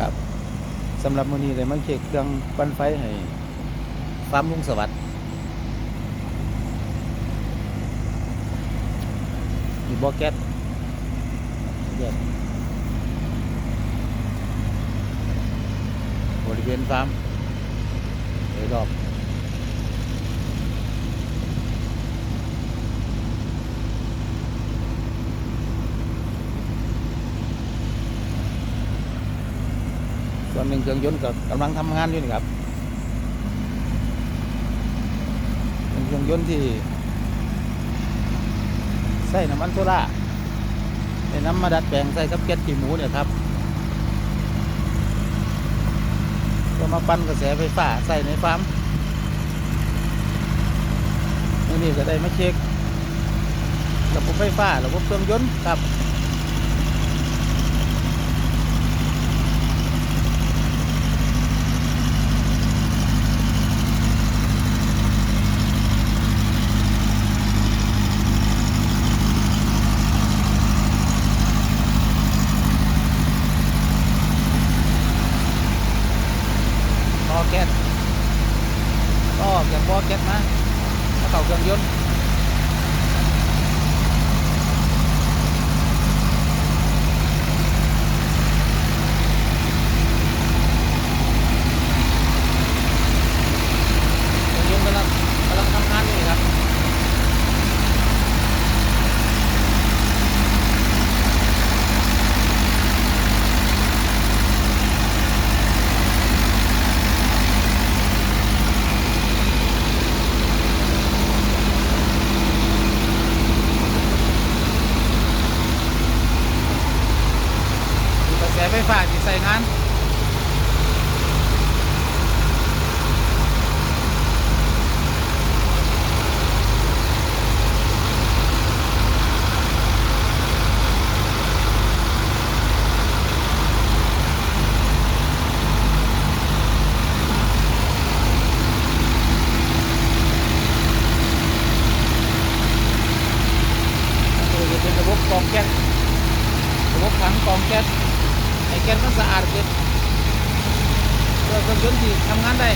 กับสำหรับมื้อนี้เลยมาเช็คเครื่องปั่นไฟให้ฟาร์มลุงสวัสดิ์มีบ่อแก๊สบริเวณฟาร์มโดยรอบ ส่วนหนึ่งเครื่องยนต์ก็กำลังทำงานอยู่นี่ครับเป็นเครื่องยนต์ที่ใส่น้ำมันโซล่าในน้ำมาดัดแปลงใส่กับแก๊สขี้หมูเนี่ยครับเพื่อมาปั้นกระแสไฟฟ้าใส่ในฟาร์มนี่นี่ก็ได้มาเช็คระบบไฟฟ้าระบบเครื่องยนต์ครับ ออกจากบ่อแก๊สมามาเข้าเครื่องยนต์เครื่องยนต์กำลังกำลังทำงานอยู่นี่ครับ กระแส ไฟฟ้าที่ใส่งานคือจะเป็นระบบกรองแก๊สระบบถังกรองแก๊ส ให้แก๊สมันสะอาดขึ้นเพื่อครื่องยนต์ที่ทำงานได้